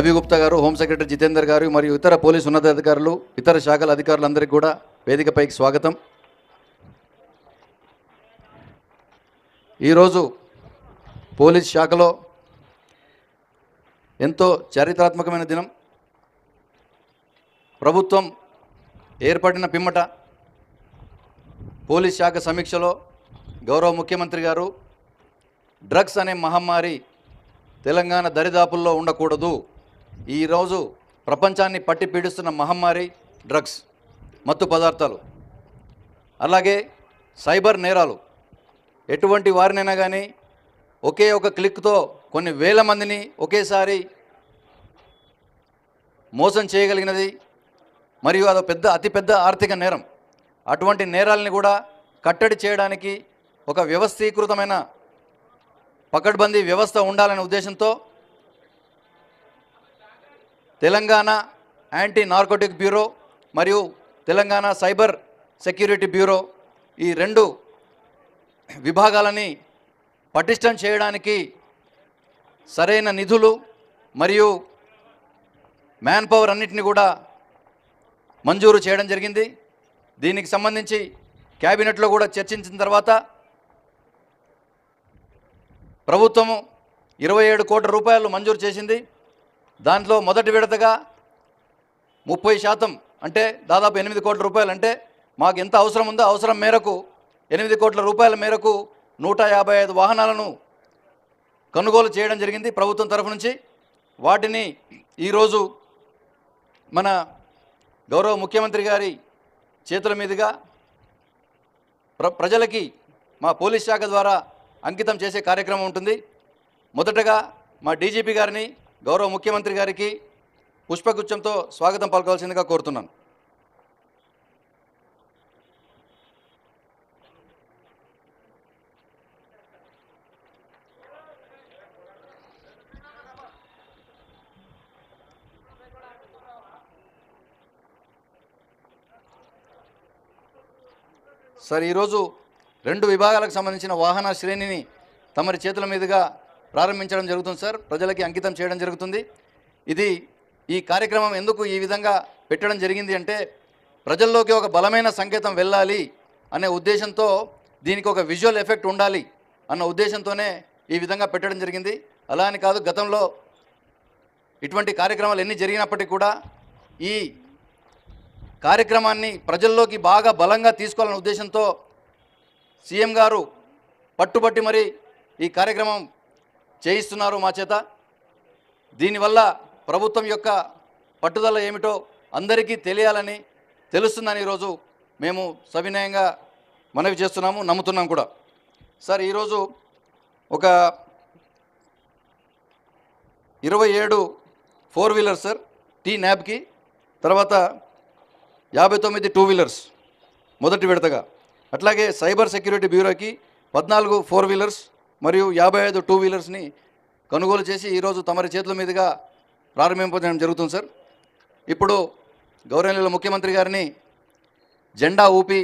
రవి గుప్తా గారు home secretary Jitender గారు మరియు ఇతర పోలీసు ఉన్నతాధికారులు ఇతర శాఖల అధికారులందరికీ కూడా వేదికపైకి స్వాగతం. ఈరోజు పోలీస్ శాఖలో ఎంతో చారిత్రాత్మకమైన దినం. ప్రభుత్వం ఏర్పడిన పిమ్మట పోలీస్ శాఖ సమీక్షలో గౌరవ ముఖ్యమంత్రి గారు డ్రగ్స్ అనే మహమ్మారి తెలంగాణ దరిదాపుల్లో ఉండకూడదు ఈరోజు ప్రపంచాన్ని పట్టి పీడిస్తున్న మహమ్మారి డ్రగ్స్ మత్తు పదార్థాలు అలాగే సైబర్ నేరాలు. ఎటువంటి వారినైనా కానీ ఒకే ఒక క్లిక్తో కొన్ని వేల మందిని ఒకేసారి మోసం చేయగలిగినది మరియు అదో పెద్ద అతిపెద్ద ఆర్థిక నేరం. అటువంటి నేరాలని కూడా కట్టడి చేయడానికి ఒక వ్యవస్థీకృతమైన పకడ్బందీ వ్యవస్థ ఉండాలనే ఉద్దేశంతో తెలంగాణ యాంటీ నార్కోటిక్ బ్యూరో మరియు తెలంగాణ సైబర్ సెక్యూరిటీ బ్యూరో ఈ రెండు విభాగాలని పటిష్టం చేయడానికి సరైన నిధులు మరియు మ్యాన్ పవర్ అన్నిటిని కూడా మంజూరు చేయడం జరిగింది. దీనికి సంబంధించి క్యాబినెట్లో కూడా చర్చించిన తర్వాత ప్రభుత్వము ఇరవై ఏడు కోట్ల రూపాయలు మంజూరు చేసింది. దాంట్లో మొదటి విడతగా ముప్పై శాతం అంటే దాదాపు ఎనిమిది కోట్ల రూపాయలు అంటే మాకు ఎంత అవసరం ఉందో అవసరం మేరకు ఎనిమిది కోట్ల రూపాయల మేరకు నూట యాభై ఐదు వాహనాలను కొనుగోలు చేయడం జరిగింది ప్రభుత్వం తరఫు నుంచి. వాటిని ఈరోజు మన గౌరవ ముఖ్యమంత్రి గారి చేతుల మీదుగా ప్ర ప్రజలకి మా పోలీస్ శాఖ ద్వారా అంకితం చేసే కార్యక్రమం ఉంటుంది. మొదటగా మా డీజీపీ గారిని గౌరవ ముఖ్యమంత్రి గారికి పుష్పగుచ్చంతో స్వాగతం పలకవలసిందిగా కోరుతున్నాను. సార్ ఈరోజు రెండు విభాగాలకు సంబంధించిన వాహన శ్రేణిని తమరి చేతుల మీదుగా ప్రారంభించడం జరుగుతుంది సార్. ప్రజలకి అంకితం చేయడం జరుగుతుంది. ఇది ఈ కార్యక్రమం ఎందుకు ఈ విధంగా పెట్టడం జరిగింది అంటే ప్రజల్లోకి ఒక బలమైన సంకేతం వెళ్ళాలి అనే ఉద్దేశంతో దీనికి ఒక విజువల్ ఎఫెక్ట్ ఉండాలి అన్న ఉద్దేశంతోనే ఈ విధంగా పెట్టడం జరిగింది. అలా అని కాదు గతంలో ఇటువంటి కార్యక్రమాలు ఎన్ని జరిగినప్పటికీ కూడా ఈ కార్యక్రమాన్ని ప్రజల్లోకి బాగా బలంగా తీసుకోవాలనే ఉద్దేశంతో సీఎం గారు పట్టుబట్టి మరి ఈ కార్యక్రమం చేయిస్తున్నారు మా చేత. దీనివల్ల ప్రభుత్వం యొక్క పట్టుదల ఏమిటో అందరికీ తెలియాలని తెలుస్తుందని ఈరోజు మేము సవినయంగా మనవి చేస్తున్నాము నమ్ముతున్నాం కూడా. సార్ ఈరోజు ఒక ఇరవై ఏడు ఫోర్ వీలర్ సార్ టీ న్యాబ్కి తర్వాత యాభై తొమ్మిది టూ వీలర్స్ మొదటి విడతగా. అట్లాగే సైబర్ సెక్యూరిటీ బ్యూరోకి పద్నాలుగు ఫోర్ వీలర్స్ మరియు యాభై ఐదు టూ వీలర్స్ని కొనుగోలు చేసి ఈరోజు తమరి చేతుల మీదుగా ప్రారంభింపజేయడం జరుగుతుంది సార్. ఇప్పుడు గౌరవనీయుల ముఖ్యమంత్రి గారిని జెండా ఊపి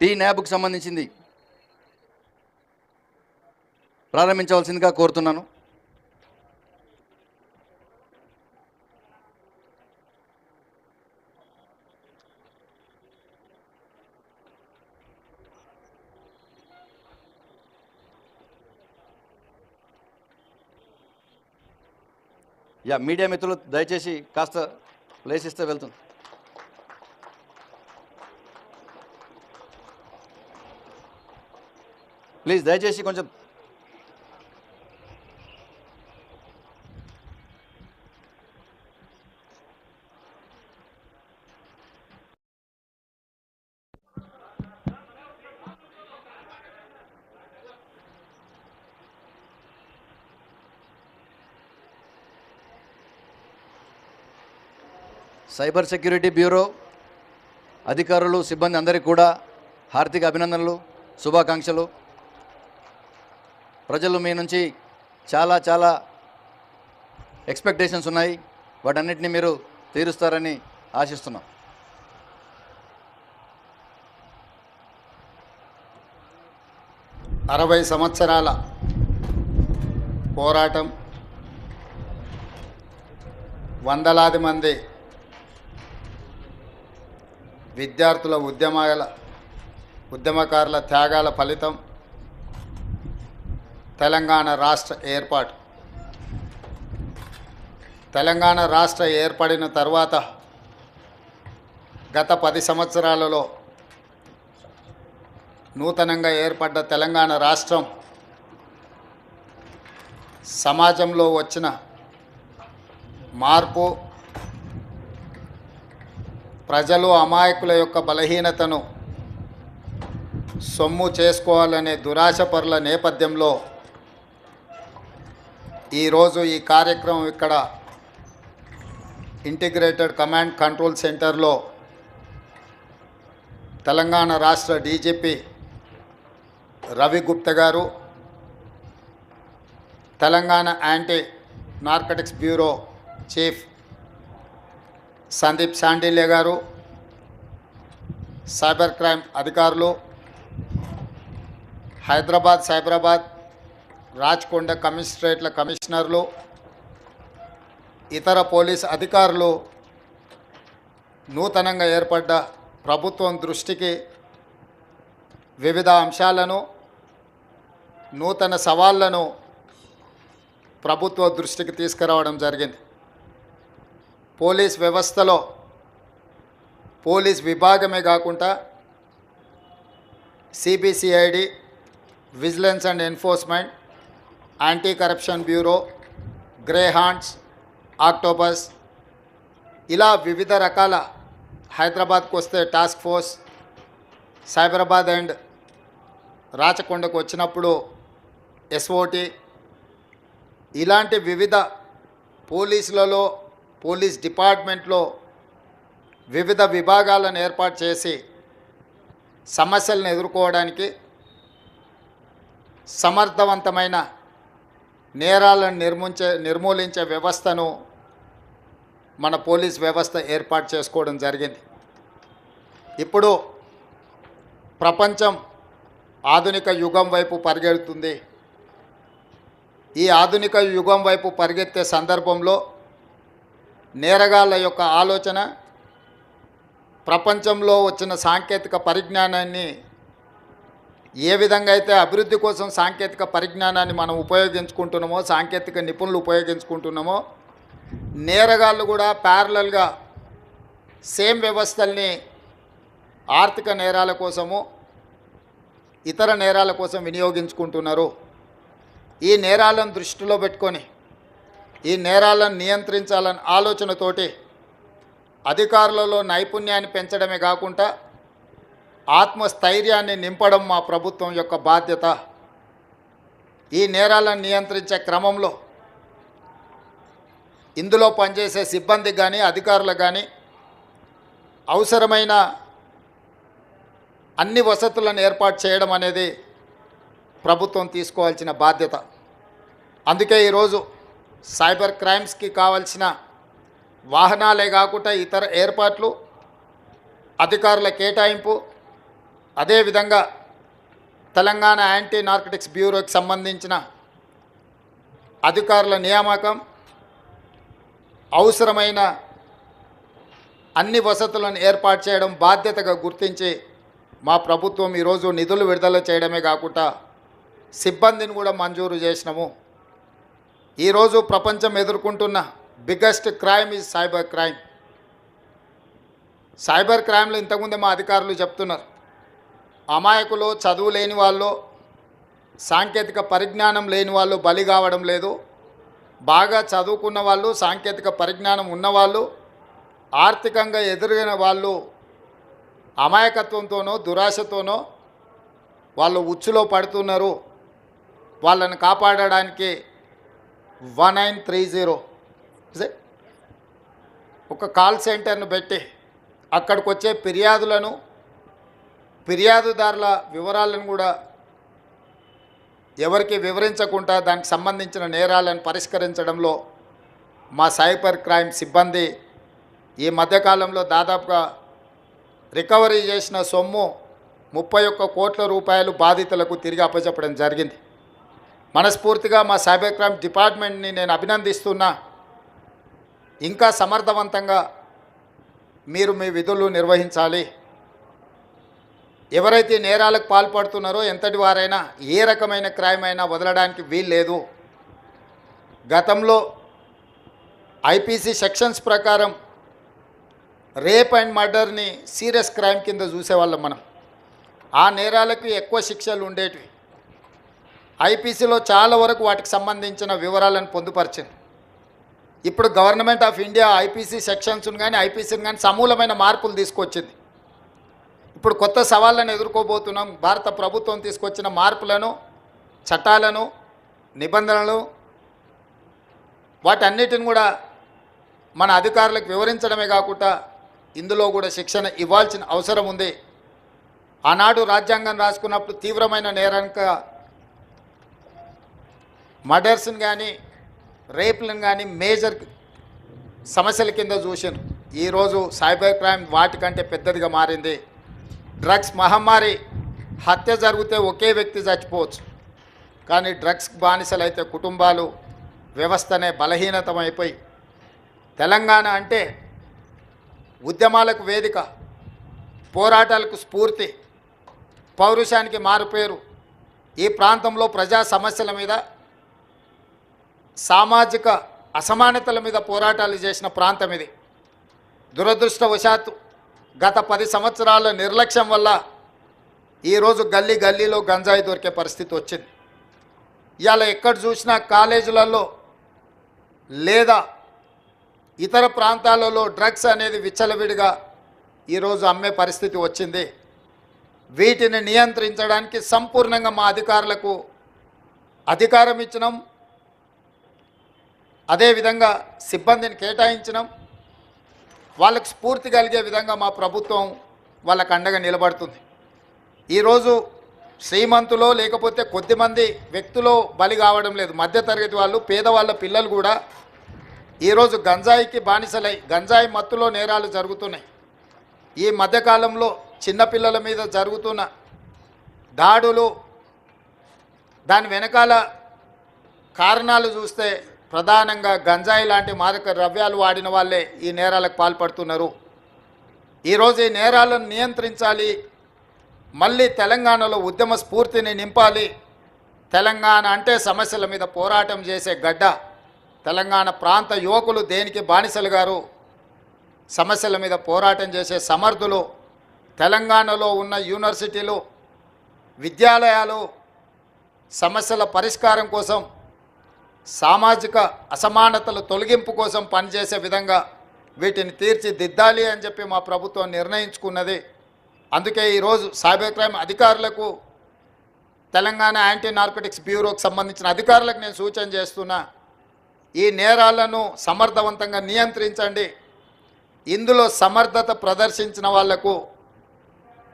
టీ న్యాబ్కు సంబంధించింది ప్రారంభించవలసిందిగా కోరుతున్నాను. యా మీడియా మిత్రులు దయచేసి కాస్త ప్లేస్ వెళ్తుంది ప్లీజ్ దయచేసి కొంచెం సైబర్ సెక్యూరిటీ బ్యూరో అధికారులు సిబ్బంది అందరికీ కూడా హార్దిక అభినందనలు శుభాకాంక్షలు. ప్రజలు మీ నుంచి చాలా చాలా ఎక్స్పెక్టేషన్స్ ఉన్నాయి. వాటన్నిటిని మీరు తీరుస్తారని ఆశిస్తున్నాం. అరవై సంవత్సరాల పోరాటం వందలాది మంది విద్యార్థుల ఉద్యమాల ఉద్యమకారుల త్యాగాల ఫలితం తెలంగాణ రాష్ట్ర ఏర్పాటు. తెలంగాణ రాష్ట్ర ఏర్పడిన తర్వాత గత పది సంవత్సరాలలో నూతనంగా ఏర్పడ్డ తెలంగాణ రాష్ట్రం సమాజంలో వచ్చిన మార్పు ప్రజలు అమాయకుల యొక్క బలహీనతను సొమ్ము చేసుకోవాలనే దురాశపరుల నేపథ్యంలో ఈరోజు ఈ కార్యక్రమం ఇక్కడ ఇంటిగ్రేటెడ్ కమాండ్ కంట్రోల్ సెంటర్లో తెలంగాణ రాష్ట్ర డీజీపీ రవి గుప్తా గారు Telangana anti narcotics bureau chief Sandeep Sandilya గారు సైబర్ క్రైమ్ అధికారులు హైదరాబాద్ సైబరాబాద్ రాచకొండ కమిషనరేట్ల కమిషనర్లు ఇతర పోలీస్ అధికారులు నూతనంగా ఏర్పడ్డ ప్రభుత్వం దృష్టికి వివిధ అంశాలను నూతన సవాళ్ళను ప్రభుత్వ దృష్టికి తీసుకురావడం జరిగింది. పోలీస్ వ్యవస్థలో పోలీస్ విభాగమే కాకుండా CBCID vigilance and enforcement anti corruption bureau Greyhounds Octopus ఇలా వివిధ రకాల హైదరాబాద్కు వస్తే టాస్క్ ఫోర్స్ సైబరాబాద్ అండ్ రాచకొండకు వచ్చినప్పుడు ఎస్ఓటి ఇలాంటి వివిధ పోలీసులలో పోలీస్ డిపార్ట్మెంట్లో వివిధ విభాగాలను ఏర్పాటు చేసి సమస్యలను ఎదుర్కోవడానికి సమర్థవంతమైన నేరాలను నిర్మించే నిర్మూలించే వ్యవస్థను మన పోలీస్ వ్యవస్థ ఏర్పాటు చేసుకోవడం జరిగింది. ఇప్పుడు ప్రపంచం ఆధునిక యుగం వైపు పరిగెడుతుంది. ఈ ఆధునిక యుగం వైపు పరిగెత్తే సందర్భంలో నేరగాళ్ళ యొక్క ఆలోచన ప్రపంచంలో వచ్చిన సాంకేతిక పరిజ్ఞానాన్ని ఏ విధంగా అయితే అభివృద్ధి కోసం సాంకేతిక పరిజ్ఞానాన్ని మనం ఉపయోగించుకుంటున్నామో సాంకేతిక నిపుణులు ఉపయోగించుకుంటున్నామో నేరగాళ్ళు కూడా ప్యారలల్గా సేమ్ వ్యవస్థల్ని ఆర్థిక నేరాల కోసము ఇతర నేరాల కోసం వినియోగించుకుంటున్నారు. ఈ నేరాలను దృష్టిలో పెట్టుకొని ఈ నేరాలను నియంత్రించాలన్న ఆలోచనతోటి అధికారులలో నైపుణ్యాన్ని పెంచడమే కాకుండా ఆత్మస్థైర్యాన్ని నింపడం మా ప్రభుత్వం యొక్క బాధ్యత. ఈ నేరాలను నియంత్రించే క్రమంలో ఇందులో పనిచేసే సిబ్బంది కానీ అధికారులకు కానీ అవసరమైన అన్ని వసతులను ఏర్పాటు చేయడం అనేది ప్రభుత్వం తీసుకోవాల్సిన బాధ్యత. అందుకే ఈరోజు సైబర్ క్రైమ్స్కి కావాల్సిన వాహనాలే కాకుండా ఇతర ఏర్పాట్లు అధికారుల కేటాయింపు అదేవిధంగా తెలంగాణ యాంటీ నార్కటిక్స్ బ్యూరోకి సంబంధించిన అధికారుల నియామకం అవసరమైన అన్ని వసతులను ఏర్పాటు చేయడం బాధ్యతగా గుర్తించి మా ప్రభుత్వం ఈరోజు నిధులు విడుదల చేయడమే కాకుండా సిబ్బందిని కూడా మంజూరు చేసినాము. ఈరోజు ప్రపంచం ఎదుర్కొంటున్న biggest crime is cyber crime cyber క్రైమ్లో ఇంతకుముందే మా అధికారులు చెప్తున్నారు. అమాయకులు చదువు లేని వాళ్ళు సాంకేతిక పరిజ్ఞానం లేని వాళ్ళు బలి కావడం లేదు. బాగా చదువుకున్న వాళ్ళు సాంకేతిక పరిజ్ఞానం ఉన్నవాళ్ళు ఆర్థికంగా ఎదురైన వాళ్ళు అమాయకత్వంతోనో దురాశతోనో వాళ్ళు ఉచ్చులో పడుతున్నారు. వాళ్ళని కాపాడడానికి వన్ నైన్ త్రీ జీరో. ఒక కాల్ సెంటర్ను పెట్టి అక్కడికి వచ్చే ఫిర్యాదులను ఫిర్యాదుదారుల వివరాలను కూడా ఎవరికి వివరించకుండా దానికి సంబంధించిన నేరాలను పరిష్కరించడంలో మా సైబర్ క్రైమ్ సిబ్బంది ఈ మధ్యకాలంలో దాదాపుగా రికవరీ చేసిన సొమ్ము ముప్పై ఒక్క కోట్ల రూపాయలు బాధితులకు తిరిగి అప్పచెప్పడం జరిగింది. మనస్ఫూర్తిగా మా సైబర్ క్రైమ్ డిపార్ట్మెంట్ని నేను అభినందిస్తున్నా. ఇంకా సమర్థవంతంగా మీరు మీ విధులు నిర్వహించాలి. ఎవరైతే నేరాలకు పాల్పడుతున్నారో ఎంతటి వారైనా ఏ రకమైన క్రైమ్ అయినా వదలడానికి వీల్లేదు. గతంలో ఐపీసీ సెక్షన్స్ ప్రకారం రేప్ అండ్ మర్డర్ని సీరియస్ క్రైమ్ కింద చూసేవాళ్ళం మనం. ఆ నేరాలకు ఎక్కువ శిక్షలు ఉండేటివి. ఐపీసీలో చాలా వరకు వాటికి సంబంధించిన వివరాలను పొందుపరిచింది. ఇప్పుడు గవర్నమెంట్ ఆఫ్ ఇండియా ఐపీసీ సెక్షన్స్ను కానీ ఐపీసీని కానీ సమూలమైన మార్పులు తీసుకొచ్చింది. ఇప్పుడు కొత్త సవాళ్ళను ఎదుర్కోబోతున్నాం. భారత ప్రభుత్వం తీసుకొచ్చిన మార్పులను చట్టాలను నిబంధనలు వాటన్నిటిని కూడా మన అధికారులకు వివరించడమే కాకుండా ఇందులో కూడా శిక్షణ ఇవ్వాల్సిన అవసరం ఉంది. ఆనాడు రాజ్యాంగం రాసుకున్నప్పుడు తీవ్రమైన నేరానికి మర్డర్స్ని కానీ రేపులను కానీ మేజర్ సమస్యల కింద చూసాను ఈరోజు సైబర్ క్రైమ్ వాటికంటే పెద్దదిగా మారింది. డ్రగ్స్ మహమ్మారి హత్య జరిగితే ఒకే వ్యక్తి చచ్చిపోవచ్చు. కానీ డ్రగ్స్ బానిసలైతే కుటుంబాలు వ్యవస్థనే బలహీనతమైపోయి తెలంగాణ అంటే ఉద్యమాలకు వేదిక పోరాటాలకు స్ఫూర్తి పౌరుషానికి మారుపేరు. ఈ ప్రాంతంలో ప్రజా సమస్యల మీద సామాజిక అసమానతల మీద పోరాటాలు చేసిన ప్రాంతం ఇది. దురదృష్టవశాత్తు గత పది సంవత్సరాల నిర్లక్ష్యం వల్ల ఈరోజు గల్లీ గల్లీలో గంజాయి దొరికే పరిస్థితి వచ్చింది. ఇవాళ ఎక్కడ చూసినా కాలేజీలలో లేదా ఇతర ప్రాంతాలలో డ్రగ్స్ అనేది విచ్చలవిడిగా ఈరోజు అమ్మే పరిస్థితి వచ్చింది. వీటిని నియంత్రించడానికి సంపూర్ణంగా మా అధికారులకు అధికారం ఇచ్చినాం. అదేవిధంగా సిబ్బందిని కేటాయించినాం. వాళ్ళకు స్ఫూర్తి కలిగే విధంగా మా ప్రభుత్వం వాళ్ళకు అండగా నిలబడుతుంది. ఈరోజు శ్రీమంతులో లేకపోతే కొద్దిమంది వ్యక్తులు బలి కావడం లేదు. మధ్యతరగతి వాళ్ళు పేదవాళ్ళ పిల్లలు కూడా ఈరోజు గంజాయికి బానిసలై గంజాయి మత్తులో నేరాలు జరుగుతున్నాయి. ఈ మధ్యకాలంలో చిన్నపిల్లల మీద జరుగుతున్న దాడులు దాని వెనకాల కారణాలు చూస్తే ప్రధానంగా గంజాయి లాంటి మాదక ద్రవ్యాలు వాడిన వాళ్ళే ఈ నేరాలకు పాల్పడుతున్నారు. ఈరోజు ఈ నేరాలను నియంత్రించాలి. మళ్ళీ తెలంగాణలో ఉద్యమ స్ఫూర్తిని నింపాలి. తెలంగాణ అంటే సమస్యల మీద పోరాటం చేసే గడ్డ. తెలంగాణ ప్రాంత యువకులు దేనికి బానిసలు గారు? సమస్యల మీద పోరాటం చేసే సమర్థులు తెలంగాణలో ఉన్న యూనివర్సిటీలు విద్యాలయాలు సమస్యల పరిష్కారం కోసం సామాజిక అసమానతల తొలగింపు కోసం పనిచేసే విధంగా వీటిని తీర్చిదిద్దాలి అని చెప్పి మా ప్రభుత్వం నిర్ణయించుకున్నది. అందుకే ఈరోజు సైబర్ క్రైమ్ అధికారులకు తెలంగాణ యాంటీ నార్కోటిక్స్ బ్యూరోకి సంబంధించిన అధికారులకు నేను సూచన చేస్తున్నా ఈ నేరాలను సమర్థవంతంగా నియంత్రించండి. ఇందులో సమర్థత ప్రదర్శించిన వాళ్ళకు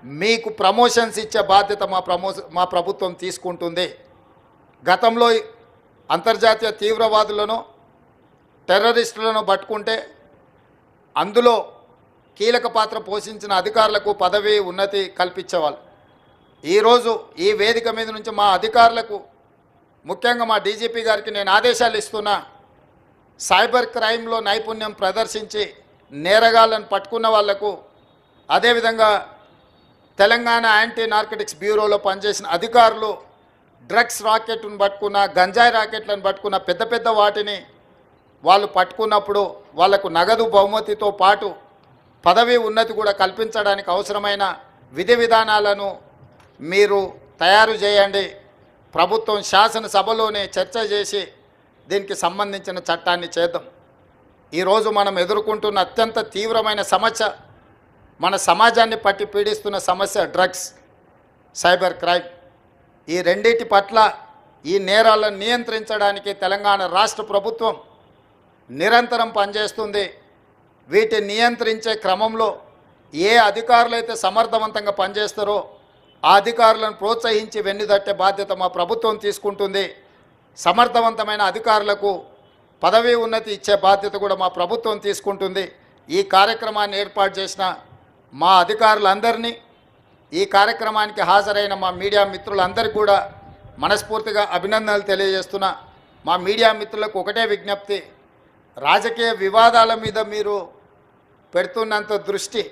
మీకు ప్రమోషన్స్ ఇచ్చే బాధ్యత మా ప్రమో మా ప్రభుత్వం తీసుకుంటుంది. గతంలో అంతర్జాతీయ తీవ్రవాదులను టెర్రరిస్టులను పట్టుకుంటే అందులో కీలక పాత్ర పోషించిన అధికారులకు పదవి ఉన్నతి కల్పించేవాళ్ళు. ఈరోజు ఈ వేదిక మీద నుంచి మా అధికారులకు ముఖ్యంగా మా డీజీపీ గారికి నేను ఆదేశాలు ఇస్తున్నా సైబర్ క్రైమ్లో నైపుణ్యం ప్రదర్శించి నేరగాళ్ళను పట్టుకున్న వాళ్ళకు అదేవిధంగా తెలంగాణ యాంటీ నార్కటిక్స్ బ్యూరోలో పనిచేసిన అధికారులు డ్రగ్స్ రాకెట్ను పట్టుకున్న గంజాయి రాకెట్లను పట్టుకున్న పెద్ద పెద్ద వాటిని వాళ్ళు పట్టుకున్నప్పుడు వాళ్ళకు నగదు బహుమతితో పాటు పదవి ఉన్నతి కూడా కల్పించడానికి అవసరమైన విధి విధానాలను మీరు తయారు చేయండి. ప్రభుత్వం శాసనసభలోనే చర్చ చేసి దీనికి సంబంధించిన చట్టాన్ని చేద్దాం. ఈరోజు మనం ఎదుర్కొంటున్న అత్యంత తీవ్రమైన సమస్య మన సమాజాన్ని పట్టి పీడిస్తున్న సమస్య డ్రగ్స్ సైబర్ క్రైమ్. ఈ రెండింటి పట్ల ఈ నేరాలను నియంత్రించడానికి తెలంగాణ రాష్ట్ర ప్రభుత్వం నిరంతరం పనిచేస్తుంది. వీటిని నియంత్రించే క్రమంలో ఏ అధికారులు అయితే సమర్థవంతంగా పనిచేస్తారో ఆ అధికారులను ప్రోత్సహించి వెన్నుదట్టే బాధ్యత మా ప్రభుత్వం తీసుకుంటుంది. సమర్థవంతమైన అధికారులకు పదవీ ఉన్నతి ఇచ్చే బాధ్యత కూడా మా ప్రభుత్వం తీసుకుంటుంది. ఈ కార్యక్రమాన్ని ఏర్పాటు చేసిన మా అధికారులందరినీ ఈ కార్యక్రమానికి హాజరైన మా మీడియా మిత్రులందరికీ కూడా మనస్ఫూర్తిగా అభినందనలు తెలియజేస్తున్నా. మా మీడియా మిత్రులకు ఒకటే విజ్ఞప్తి రాజకీయ వివాదాల మీద మీరు పెడుతున్నంత దృష్టి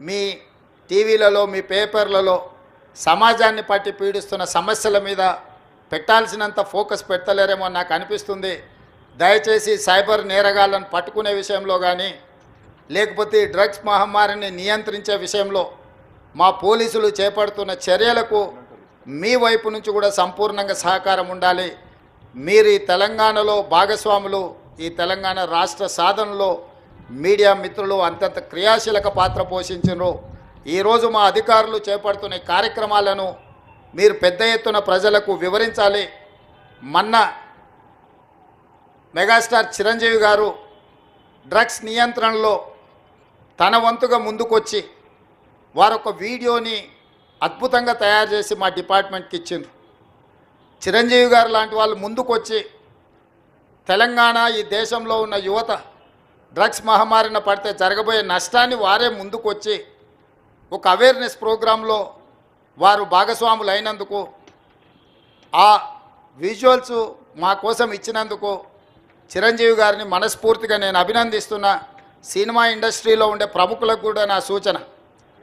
మీ టీవీలలో మీ పేపర్లలో సమాజాన్ని పట్టి పీడిస్తున్న సమస్యల మీద పెట్టాల్సినంత ఫోకస్ పెట్టలేరేమో నాకు అనిపిస్తుంది. దయచేసి సైబర్ నేరగాళ్ళను పట్టుకునే విషయంలో కానీ లేకపోతే డ్రగ్స్ మహమ్మారిని నియంత్రించే విషయంలో మా పోలీసులు చేపడుతున్న చర్యలకు మీ వైపు నుంచి కూడా సంపూర్ణంగా సహకారం ఉండాలి. మీరు ఈ తెలంగాణలో భాగస్వాములు ఈ తెలంగాణ రాష్ట్ర సాధనలో మీడియా మిత్రులు అంతంత క్రియాశీలక పాత్ర పోషించరు ఈరోజు మా అధికారులు చేపడుతున్న కార్యక్రమాలను మీరు పెద్ద ఎత్తున ప్రజలకు వివరించాలి. మన్న మెగాస్టార్ చిరంజీవి గారు డ్రగ్స్ నియంత్రణలో తన వంతుగా ముందుకొచ్చి వారొక వీడియోని అద్భుతంగా తయారు చేసి మా డిపార్ట్మెంట్కి ఇచ్చిండ్రు. చిరంజీవి గారు లాంటి వాళ్ళు ముందుకొచ్చి తెలంగాణ ఈ దేశంలో ఉన్న యువత డ్రగ్స్ మహమ్మారిన పడితే జరగబోయే నష్టాన్ని వారే ముందుకొచ్చి ఒక అవేర్నెస్ ప్రోగ్రాంలో వారు భాగస్వాములు అయినందుకు ఆ విజువల్స్ మా కోసం ఇచ్చినందుకు చిరంజీవి గారిని మనస్ఫూర్తిగా నేను అభినందిస్తున్నా. సినిమా ఇండస్ట్రీలో ఉండే ప్రముఖులకు కూడా నా సూచన.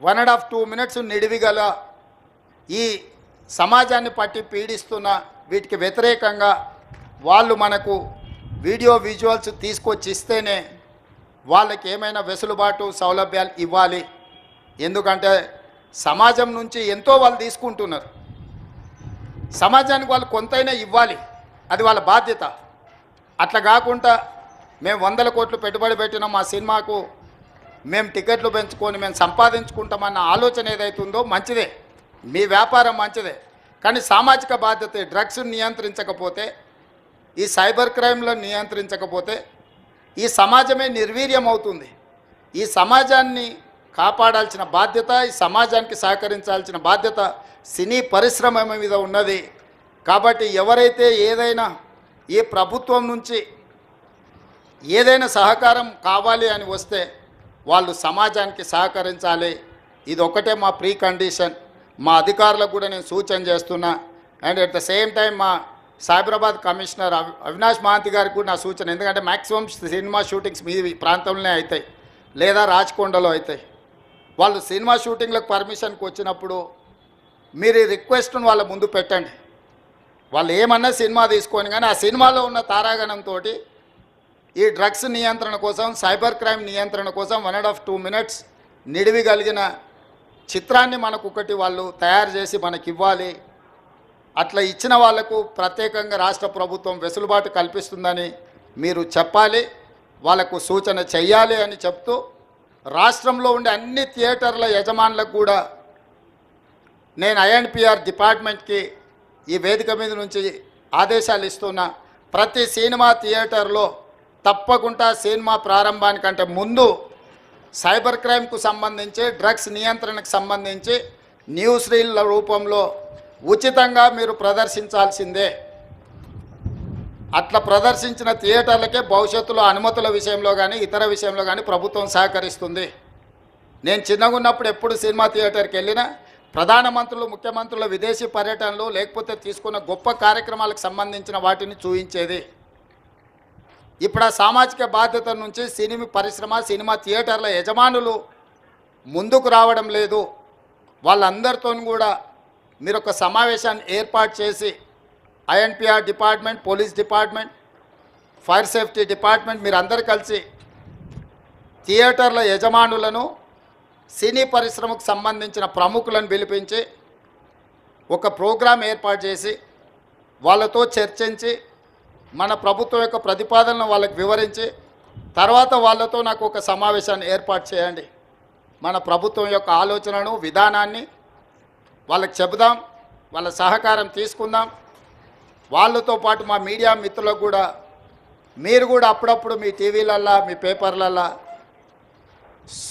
one and half to minutes నిడివిగల ఈ సమాజాన్ని పట్టి పీడిస్తున్న వీటికి వ్యతిరేకంగా వాళ్ళు మనకు వీడియో విజువల్స్ తీసుకొచ్చి ఇస్తేనే వాళ్ళకి ఏమైనా వెసులుబాటు సౌలభ్యాలు ఇవ్వాలి. ఎందుకంటే సమాజం నుంచి ఎంతో వాళ్ళు తీసుకుంటున్నారు. సమాజానికి వాళ్ళు కొంతైనా ఇవ్వాలి. అది వాళ్ళ బాధ్యత. అట్లా కాకుండా మేము వందల కోట్లు పెట్టుబడి పెట్టిన మా సినిమాకు. మేము టికెట్లు పెంచుకొని మేము సంపాదించుకుంటామన్న ఆలోచన ఏదైతుందో మంచిదే. మీ వ్యాపారం మంచిదే. కానీ సామాజిక బాధ్యత డ్రగ్స్ నియంత్రించకపోతే ఈ సైబర్ క్రైమ్లను నియంత్రించకపోతే ఈ సమాజమే నిర్వీర్యం అవుతుంది. ఈ సమాజాన్ని కాపాడాల్సిన బాధ్యత ఈ సమాజానికి సహకరించాల్సిన బాధ్యత సినీ పరిశ్రమ మీద ఉన్నది. కాబట్టి ఎవరైతే ఏదైనా ఈ ప్రభుత్వం నుంచి ఏదైనా సహకారం కావాలి అని వస్తే వాళ్ళు సమాజానికి సహకరించాలి. ఇది ఒకటే మా ప్రీ కండిషన్ మా అధికారులకు కూడా నేను సూచన చేస్తున్నా. And at the same time మా సైబరాబాద్ కమిషనర్ అవి అవినాష్ మహాంతి గారికి కూడా నా సూచన. ఎందుకంటే మ్యాక్సిమం సినిమా షూటింగ్స్ మీ ప్రాంతంలోనే అవుతాయి లేదా రాచకొండలో అవుతాయి వాళ్ళు సినిమా షూటింగ్లకు పర్మిషన్కి వచ్చినప్పుడు మీరు ఈ రిక్వెస్ట్ను వాళ్ళ ముందు పెట్టండి. వాళ్ళు ఏమన్నా సినిమా తీసుకొని కానీ ఆ సినిమాలో ఉన్న తారాగణంతో ఈ డ్రగ్స్ నియంత్రణ కోసం సైబర్ క్రైమ్ నియంత్రణ కోసం one and half to minutes నిడివి కలిగిన చిత్రాన్ని మనకు ఒకటి వాళ్ళు తయారు చేసి మనకి ఇవ్వాలి అట్లా ఇచ్చిన వాళ్ళకు ప్రత్యేకంగా రాష్ట్ర ప్రభుత్వం వెసులుబాటు కల్పిస్తుందని మీరు చెప్పాలి. వాళ్ళకు సూచన చెయ్యాలి అని చెప్తూ రాష్ట్రంలో ఉండే అన్ని థియేటర్ల యజమానులకు కూడా నేను ఐఎన్పిఆర్ డిపార్ట్మెంట్కి ఈ వేదిక మీద నుంచి ఆదేశాలు ఇస్తున్నా. ప్రతి సినిమా థియేటర్లో తప్పకుండా సినిమా ప్రారంభానికంటే ముందు సైబర్ క్రైమ్కు సంబంధించి డ్రగ్స్ నియంత్రణకు సంబంధించి న్యూస్ రీల్ల రూపంలో ఉచితంగా మీరు ప్రదర్శించాల్సిందే. అట్లా ప్రదర్శించిన థియేటర్లకే భవిష్యత్తులో అనుమతుల విషయంలో కానీ ఇతర విషయంలో కానీ ప్రభుత్వం సహకరిస్తుంది. నేను చిన్నగా ఉన్నప్పుడు ఎప్పుడు సినిమా థియేటర్కి వెళ్ళినా ప్రధానమంత్రులు ముఖ్యమంత్రుల విదేశీ పర్యటనలు లేకపోతే తీసుకున్న గొప్ప కార్యక్రమాలకు సంబంధించిన వాటిని చూపించేది ఇప్పుడు ఆ సామాజిక బాధ్యత నుంచి సినిమా పరిశ్రమ సినిమా థియేటర్ల యజమానులు ముందుకు రావడం లేదు. వాళ్ళందరితో కూడా మీరు ఒక సమావేశాన్ని ఏర్పాటు చేసి INPR department police department fire safety department మీరు అందరు కలిసి థియేటర్ల యజమానులను సినీ పరిశ్రమకు సంబంధించిన ప్రముఖులను పిలిపించి ఒక ప్రోగ్రాం ఏర్పాటు చేసి వాళ్ళతో చర్చించి మన ప్రభుత్వం యొక్క ప్రతిపాదనను వాళ్ళకి వివరించి తర్వాత వాళ్ళతో నాకు ఒక సమావేశాన్ని ఏర్పాటు చేయండి. మన ప్రభుత్వం యొక్క ఆలోచనను విధానాన్ని వాళ్ళకి చెబుదాం వాళ్ళ సహకారం తీసుకుందాం. వాళ్ళతో పాటు మా మీడియా మిత్రులకు కూడా మీరు కూడా అప్పుడప్పుడు మీ టీవీలల్లా మీ పేపర్లల్లా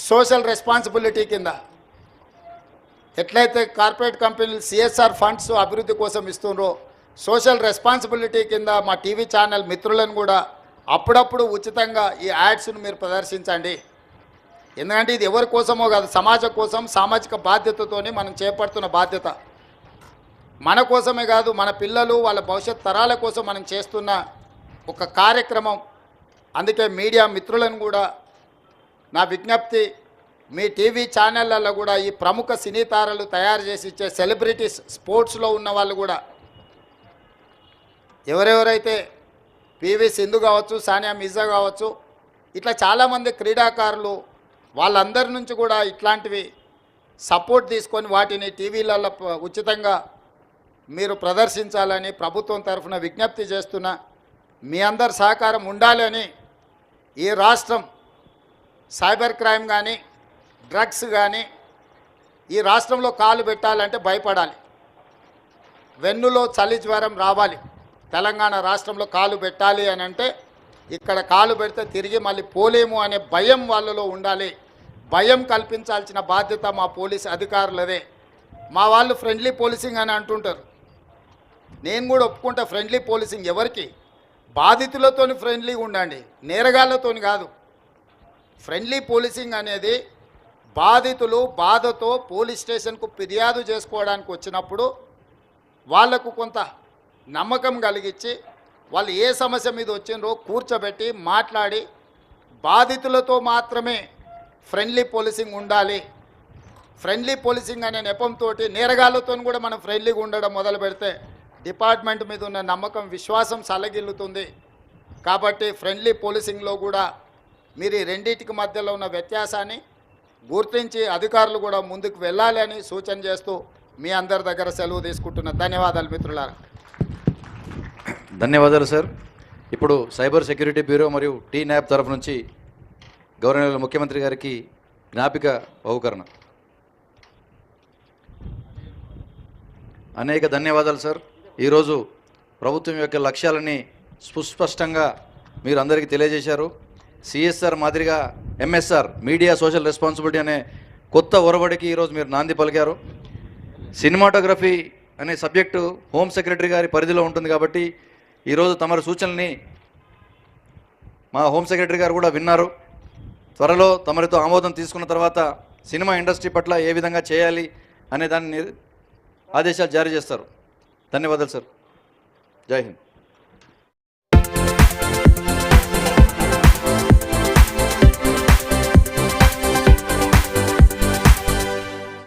సోషల్ రెస్పాన్సిబిలిటీ కింద ఎట్లయితే కార్పొరేట్ కంపెనీలు సిఎస్ఆర్ ఫండ్స్ అభివృద్ధి కోసం ఇస్తుండ్రో సోషల్ రెస్పాన్సిబిలిటీ కింద మా టీవీ ఛానల్ మిత్రులను కూడా అప్పుడప్పుడు ఉచితంగా ఈ యాడ్స్ను మీరు ప్రదర్శించండి. ఎందుకంటే ఇది ఎవరి కోసమో కాదు సమాజం కోసం సామాజిక బాధ్యతతోనే మనం చేపడుతున్న బాధ్యత. మన కోసమే కాదు మన పిల్లలు వాళ్ళ భవిష్యత్ తరాల కోసం మనం చేస్తున్న ఒక కార్యక్రమం. అందుకే మీడియా మిత్రులను కూడా నా విజ్ఞప్తి మీ టీవీ ఛానళ్ళల్లో కూడా ఈ ప్రముఖ సినీ తారలు తయారు చేసి ఇచ్చే సెలబ్రిటీస్ స్పోర్ట్స్లో ఉన్న వాళ్ళు కూడా ఎవరెవరైతే పివి సింధు కావచ్చు సానియా మిర్జా కావచ్చు ఇట్లా చాలామంది క్రీడాకారులు వాళ్ళందరి నుంచి కూడా ఇట్లాంటివి సపోర్ట్ తీసుకొని వాటిని టీవీలలో ఉచితంగా మీరు ప్రదర్శించాలని ప్రభుత్వం తరఫున విజ్ఞప్తి చేస్తున్నా మీ అందరి సహకారం ఉండాలని ఈ రాష్ట్రం సైబర్ క్రైమ్ కానీ డ్రగ్స్ కానీ ఈ రాష్ట్రంలో కాలు పెట్టాలంటే భయపడాలి. వెన్నులో చలి జ్వరం రావాలి. తెలంగాణ రాష్ట్రంలో కాలు పెట్టాలి అని అంటే ఇక్కడ కాలు పెడితే తిరిగి మళ్ళీ పోలేము అనే భయం వాళ్ళలో ఉండాలి. భయం కల్పించాల్సిన బాధ్యత మా పోలీస్ అధికారులదే. మా వాళ్ళు ఫ్రెండ్లీ పోలీసింగ్ అని అంటుంటారు. నేను కూడా ఒప్పుకుంటా ఫ్రెండ్లీ పోలీసింగ్ ఎవరికి? బాధితులతోని ఫ్రెండ్లీ ఉండండి నేరగాళ్ళతోని కాదు. ఫ్రెండ్లీ పోలీసింగ్ అనేది బాధితులు బాధతో పోలీస్ స్టేషన్కు ఫిర్యాదు చేసుకోవడానికి వచ్చినప్పుడు వాళ్ళకు కొంత నమ్మకం కలిగించి వాళ్ళు ఏ సమస్య మీద వచ్చిండ్రో కూర్చోబెట్టి మాట్లాడి బాధితులతో మాత్రమే ఫ్రెండ్లీ పోలీసింగ్ ఉండాలి. ఫ్రెండ్లీ పోలీసింగ్ అనే నెపంతో నేరగాళ్ళతో కూడా మనం ఫ్రెండ్లీగా ఉండడం మొదలు పెడితే డిపార్ట్మెంట్ మీద ఉన్న నమ్మకం విశ్వాసం సలగిల్లుతుంది. కాబట్టి ఫ్రెండ్లీ పోలీసింగ్లో కూడా మీరు ఈ రెండింటికి మధ్యలో ఉన్న వ్యత్యాసాన్ని గుర్తించి అధికారులు కూడా ముందుకు వెళ్ళాలి అని సూచన చేస్తూ మీ అందరి దగ్గర సెలవు తీసుకుంటున్న ధన్యవాదాలు మిత్రులారా. ధన్యవాదాలు సార్. ఇప్పుడు సైబర్ సెక్యూరిటీ బ్యూరో మరియు టీ న్యాప్ తరఫు నుంచి గవర్నర్ ముఖ్యమంత్రి గారికి జ్ఞాపిక బహుకరణ. అనేక ధన్యవాదాలు సార్. ఈరోజు ప్రభుత్వం యొక్క లక్ష్యాలని సుస్పష్టంగా మీరు అందరికీ తెలియజేశారు. సిఎస్ఆర్ మాదిరిగా ఎంఎస్ఆర్ మీడియా సోషల్ రెస్పాన్సిబిలిటీ అనే కొత్త ఒరబడికి ఈరోజు మీరు నాంది పలికారు. సినిమాటోగ్రఫీ అనే సబ్జెక్టు హోమ్ సెక్రటరీ గారి పరిధిలో ఉంటుంది కాబట్టి ఈరోజు తమరి సూచనల్ని మా హోమ్ సెక్రటరీ గారు కూడా విన్నారు. త్వరలో తమరితో ఆమోదం తీసుకున్న తర్వాత సినిమా ఇండస్ట్రీ పట్ల ఏ విధంగా చేయాలి అనే దాన్ని ఆదేశాలు జారీ చేస్తారు. ధన్యవాదాలు సార్. జై హింద్.